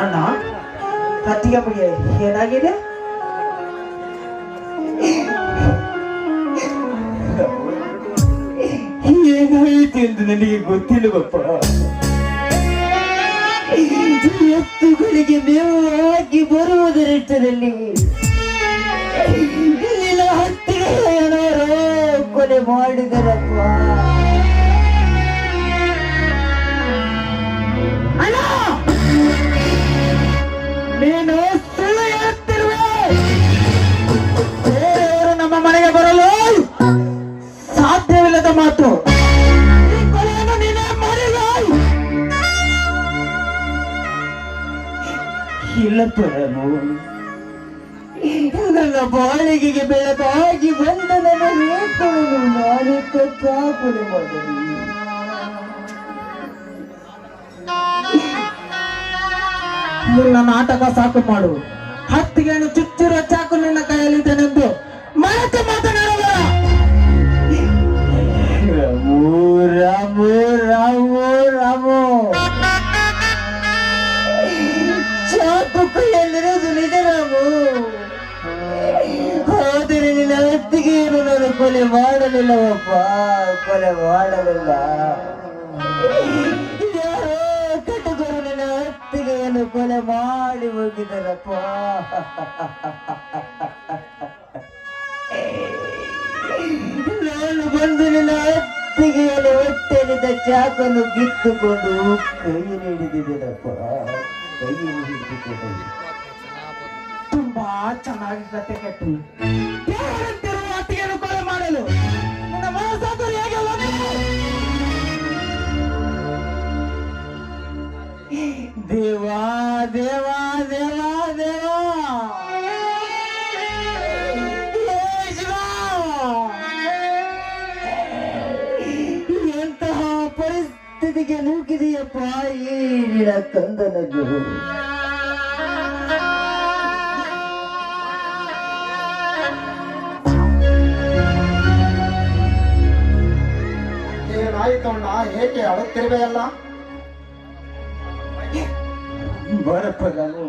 ಅಣ್ಣ ಕತ್ತಿಗೆ ಏನಾಗಿದೆ? ಏನಾಯಿತು ಎಂದು ನನಗೆ ಗೊತ್ತಿಲ್ಲವಪ್ಪ? ಎತ್ತುಗಳಿಗೆ ಮೇವು ಹಾಕಿ ಬರುವುದರಿಷ್ಟದಲ್ಲಿ ನಿನ್ನ ಹತ್ತಿಗೆ ಏನಾರೋ ಕೊಲೆ ಮಾಡಿದರಪ್ಪ ನೀನು ಇಲ್ಲಪ್ಪ ರಾಮು ನನ್ನ ಬಾಳಿಗೆಗೆ ಬೆಳಕಾಗಿ ಬಂದ ನನ್ನ ರೇಖೆಯನ್ನು ನಾನೇ ಕಟ್ಟಾಕೊಲೆ ಮಾಡಿ ನನ್ನ ನಾಟಕ ಸಾಕು ಮಾಡು. ಹತ್ತಿಗೆ ಚುಚ್ಚುರ ಚಾಕು ನಿನ್ನ ಕೈಯಲ್ಲಿದ್ದೇನೆಂದು ಮರೆತು ಮಾತನಾಡುವ ರಾಮೋ ರಾಮೋ ರಾಮೋ, ರಾಮು. ಚಾಕು ಕೈಯಲ್ಲಿರೋದು ನಿಜ ರಾಮು ಆದರೆ ನಿನ್ನ ಹತ್ತಿಗೆಯನ್ನು ನಾನು ಕೊಲೆ ಮಾಡಲಿಲ್ಲವಪ್ಪ. ಕೊಲೆ ಮಾಡಲಿಲ್ಲ. ಯಾರೋ ನಿನ್ನ ನನ್ನ ಕೊಲೆ ಮಾಡಿ ಹೋಗಿದ್ದಾರಪ್ಪ. ನಾನು ಬಂದು ನಿನ್ನ ಹತ್ತಿಗೆಯಲ್ಲಿ ಹೊಟ್ಟೆಲಿದ್ದ ಚಾಕನ್ನು ಕಿತ್ತುಕೊಂಡು ಕೈ ಹಿಡಿದಿದ್ದೇನಪ್ಪ. ಕೈಯಲ್ಲಿ ಹಿಡಿದುಕೊಂಡು ತುಂಬಾ ಚೆನ್ನಾಗಿ ಕತೆ ಕಟ್ಟು ದೇವರಂತಿರುವ ಅತ್ತಿಗೆಯನ್ನು ಕೊಲೆ ಮಾಡಲು ನನ್ನ ಮನಸ್ಸಾದರೂ ಹೇಗೆ? ದೇವಾ ದೇವಾ ದೇವಾ ಪರಿಸ್ಥಿತಿಗೆ ನೂಕಿದೆಯಪ್ಪ ಈ ಕಂದನ ಏನಾಯಿತಣ್ಣ ಹೇಗೆ ಅಳುತ್ತಿರುವೆಯಲ್ಲ? ಬರಪ್ಪ ನಾನು